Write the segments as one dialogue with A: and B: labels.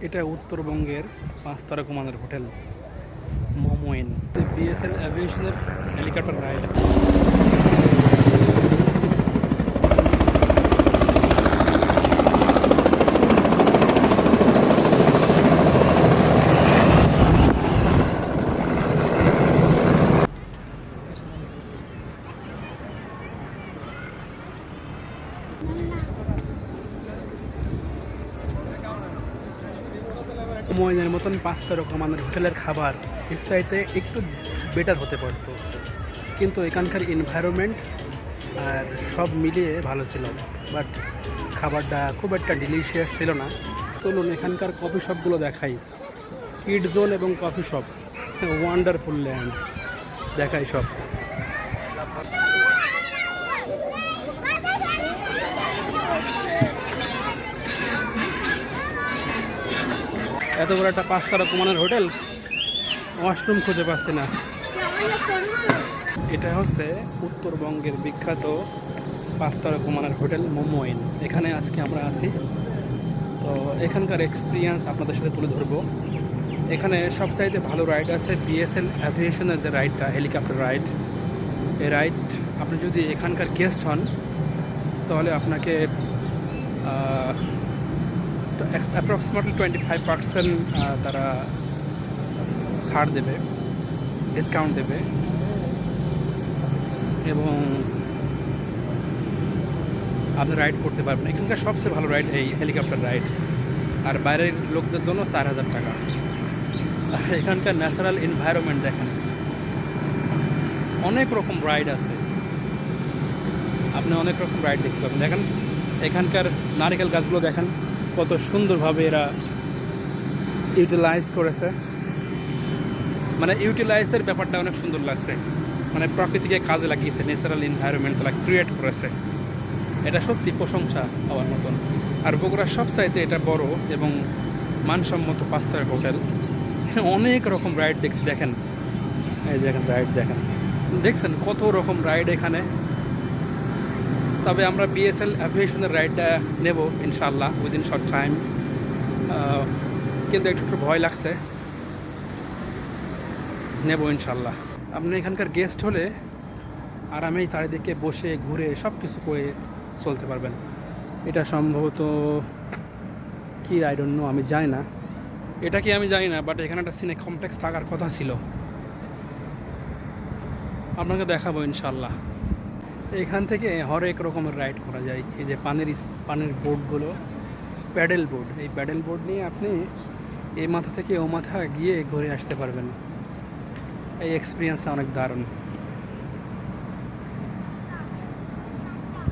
A: এটা উত্তরবঙ্গের পাঁচ তারকা মানের হোটেল মোমোয়েন বিএসএল অ্যাভিয়েশনের হেলিকপ্টার রাইড মোমোয়েনের মতন পাঁচ তারকা মানের হোটেলের খাবার এর চাইতে একটু বেটার হতে পারতো। কিন্তু এখানকার এনভায়রনমেন্ট আর সব মিলিয়ে ভালো ছিল। বাট খাবারটা খুব একটা ডিলিশিয়াস ছিল না। চলুন এখানকার কফি শপগুলো দেখাই। কিড জোন এবং কফি শপ ওয়ান্ডারফুল ল্যান্ড দেখাই সব। এত বড় একটা পাঁচ মানের হোটেল, ওয়াশরুম খুঁজে পাচ্ছি না। এটা হচ্ছে উত্তরবঙ্গের বিখ্যাত পাঁচ মানের হোটেল মোমোইন। এখানে আজকে আমরা আছি। তো এখানকার এক্সপিরিয়েন্স আপনাদের সাথে তুলে ধরবো। এখানে সবচাইতে ভালো রাইড আছে বিএসএল অ্যাভিয়েশনের যে রাইডটা হেলিকপ্টার রাইড এই রাইড আপনি যদি এখানকার গেস্ট হন, তাহলে আপনাকে অ্যাপ্রক্সিমেটলি টোয়েন্টি ফাইভ পার্সেন্ট তারা, ছাড় দেবে ডিসকাউন্ট দেবে। এবং আপনি রাইড করতে পারবেন এখানকার সবচেয়ে ভালো রাইড এই হেলিকপ্টার রাইড আর বাইরের লোকদের জন্য চার হাজার টাকা। আর এখানকার ন্যাচারাল এনভায়রনমেন্ট দেখেন। অনেক রকম রাইড আছে। আপনি অনেক রকম রাইড দেখতে পাবেন। দেখেন, এখানকার নারিকেল গাছগুলো দেখেন। কত সুন্দরভাবে এরা ইউটিলাইজ করেছে। মানে ইউটিলাইজের ব্যাপারটা অনেক সুন্দর লাগছে। মানে প্রকৃতিকে কাজে লাগিয়েছে ন্যাচারাল এনভায়রনমেন্ট তারা ক্রিয়েট করেছে। এটা সত্যি প্রশংসা হওয়ার মতন। আর বগুড়ার সবচাইতে এটা বড় এবং মানসম্মত পাঁচতার হোটেল। অনেক রকম রাইড দেখছি, দেখেন। এই দেখেন রাইড দেখেন। দেখছেন কত রকম রাইড এখানে? তবে আমরা বিএসএল অ্যাভিয়েশনের রাইডটা নেব ইনশাল্লাহ উইদিন শর্ট টাইম কিন্তু একটু একটু ভয় লাগছে। নেব ইনশাল্লাহ আপনি এখানকার গেস্ট হলে আরামেই চারিদিকে বসে, ঘুরে সব কিছু করে চলতে পারবেন। এটা সম্ভবত কি আইডন্য আমি জানি না। এটা কি আমি জানি না বাট এখানে একটা সিনে কমপ্লেক্স থাকার কথা ছিল। আপনাকে দেখাবো ইনশাল্লাহ এখান থেকে হরেক রকমের রাইড করা যায়। এই যে পানের পানের বোর্ডগুলো প্যাডেল বোর্ড এই প্যাডেল বোর্ড নিয়ে আপনি এই মাথা থেকে ও মাথা গিয়ে ঘুরে আসতে পারবেন। এই এক্সপিরিয়েন্সটা অনেক দারুণ।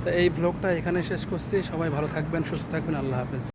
A: তো এই ব্লগটা এখানে শেষ করছি। সবাই ভালো থাকবেন, সুস্থ থাকবেন। আল্লাহ হাফেজ।